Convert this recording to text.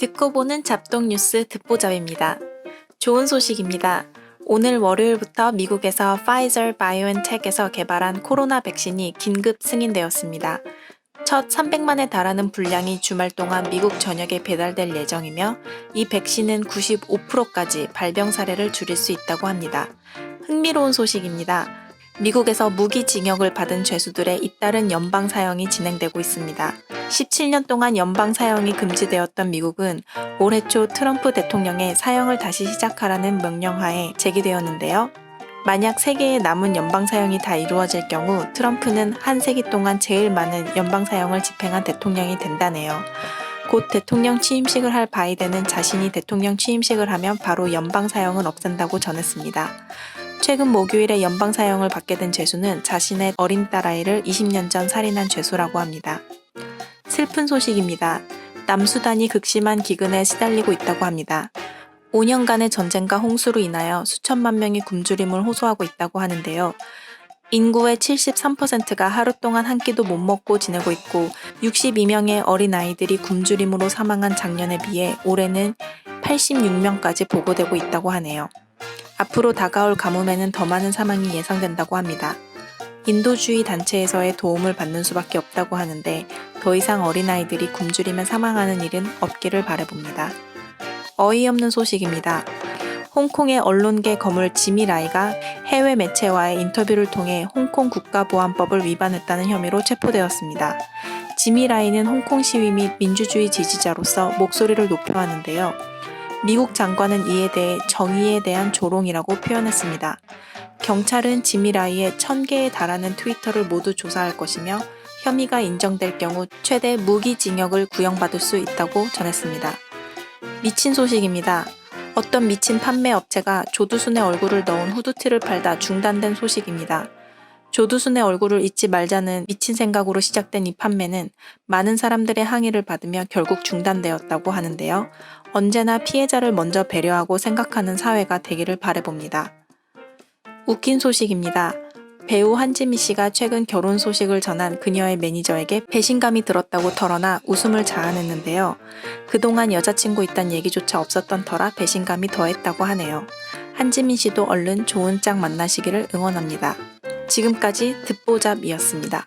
듣고 보는 잡동 뉴스 듣보잡입니다. 좋은 소식입니다. 오늘 월요일부터 미국에서 파이저 바이오엔텍에서 개발한 코로나 백신이 긴급 승인되었습니다. 첫 300만에 달하는 분량이 주말 동안 미국 전역에 배달될 예정이며 이 백신은 95%까지 발병 사례를 줄일 수 있다고 합니다. 흥미로운 소식입니다. 미국에서 무기징역을 받은 죄수들의 잇따른 연방 사형이 진행되고 있습니다. 17년 동안 연방 사형이 금지되었던 미국은 올해 초 트럼프 대통령의 사형을 다시 시작하라는 명령하에 제기되었는데요. 만약 세계의 남은 연방 사형이 다 이루어질 경우 트럼프는 한 세기 동안 제일 많은 연방 사형을 집행한 대통령이 된다네요. 곧 대통령 취임식을 할 바이든은 자신이 대통령 취임식을 하면 바로 연방 사형은 없앤다고 전했습니다. 최근 목요일에 연방 사형을 받게 된 죄수는 자신의 어린 딸아이를 20년 전 살인한 죄수라고 합니다. 슬픈 소식입니다. 남수단이 극심한 기근에 시달리고 있다고 합니다. 5년간의 전쟁과 홍수로 인하여 수천만 명이 굶주림을 호소하고 있다고 하는데요. 인구의 73%가 하루 동안 한 끼도 못 먹고 지내고 있고 62명의 어린 아이들이 굶주림으로 사망한 작년에 비해 올해는 86명까지 보고되고 있다고 하네요. 앞으로 다가올 가뭄에는 더 많은 사망이 예상된다고 합니다. 인도주의 단체에서의 도움을 받는 수밖에 없다고 하는데 더 이상 어린아이들이 굶주리며 사망하는 일은 없기를 바라봅니다. 어이없는 소식입니다. 홍콩의 언론계 거물 지미 라이가 해외 매체와의 인터뷰를 통해 홍콩 국가보안법을 위반했다는 혐의로 체포되었습니다. 지미 라이는 홍콩 시위 및 민주주의 지지자로서 목소리를 높여 하는데요. 미국 장관은 이에 대해 정의에 대한 조롱이라고 표현했습니다. 경찰은 지미라이의 1000개에 달하는 트위터를 모두 조사할 것이며 혐의가 인정될 경우 최대 무기징역을 구형받을 수 있다고 전했습니다. 미친 소식입니다. 어떤 미친 판매 업체가 조두순의 얼굴을 넣은 후드티를 팔다 중단된 소식입니다. 조두순의 얼굴을 잊지 말자는 미친 생각으로 시작된 이 판매는 많은 사람들의 항의를 받으며 결국 중단되었다고 하는데요. 언제나 피해자를 먼저 배려하고 생각하는 사회가 되기를 바래봅니다. 웃긴 소식입니다. 배우 한지미 씨가 최근 결혼 소식을 전한 그녀의 매니저에게 배신감이 들었다고 털어나 웃음을 자아냈는데요. 그동안 여자친구 있단 얘기조차 없었던 터라 배신감이 더했다고 하네요. 한지민 씨도 얼른 좋은 짝 만나시기를 응원합니다. 지금까지 듣보잡이었습니다.